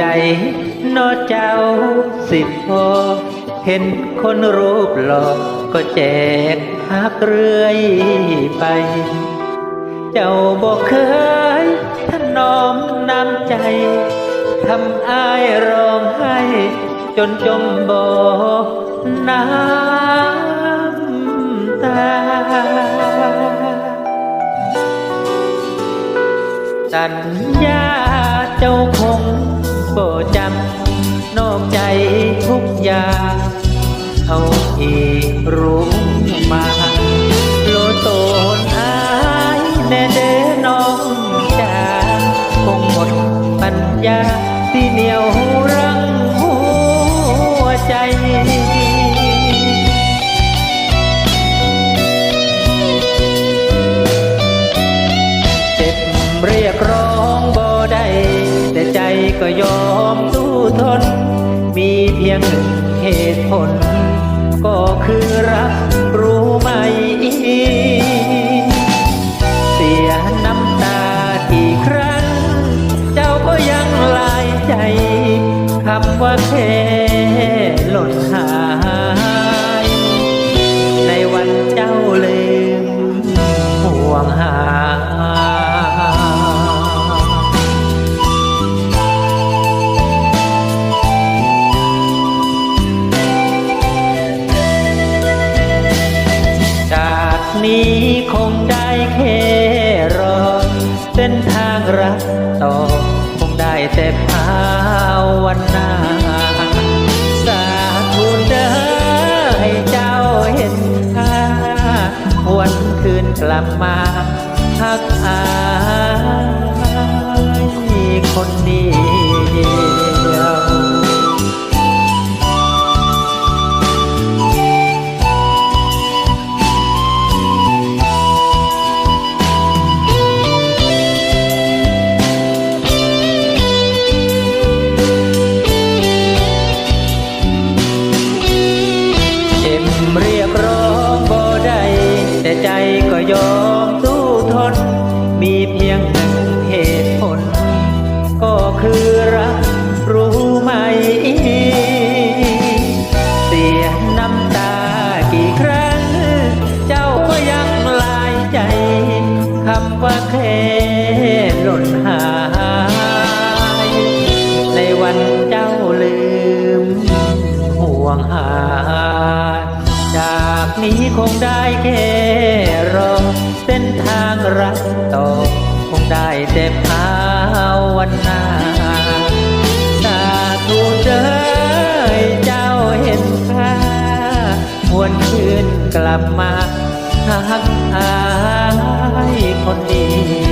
ใดนอเจ้าสิบพอเห็นคนรูปหลอก็แจกหักเรื่อยไป เจ้าบอกเคยถนอมน้ำใจทำอายร้องไห้จนจมบ่อน้ำตา สัญญาเจ้าคง บ่จำนอกใจทุกอย่างเขาอีรู้มาโลโตนอายแน่เด้น้องจาคงหมดปัญญาที่เหนียวรั้งหัวใจเจ็บเรียกร้อง ก็ยอมสู้ทน มีเพียงหนึ่งเหตุผล ก็คือรักรู้ไหม เสียน้ำตากี่ครั้ง เจ้าก็ยังลายใจคำว่าแค่หล่นหายในวันเจ้าลืมห่วงหา เส้นทางรักต่อ คงได้แต่ภาวนาสาธุเด้อให้เจ้าเห็นค่าวันคืนกลับมาพักอายคนดี ยน้ำตากี่ครั้ง เจ้าก็ยังลายใจคำว่าแค่หล่นหาย ในวันเจ้าลืม ห่วงหา จากนี้คงได้แค่รอเส้นทางรักต่อ คงได้แต่ภาวนา หวนคืนกลับมาหักทายคนดี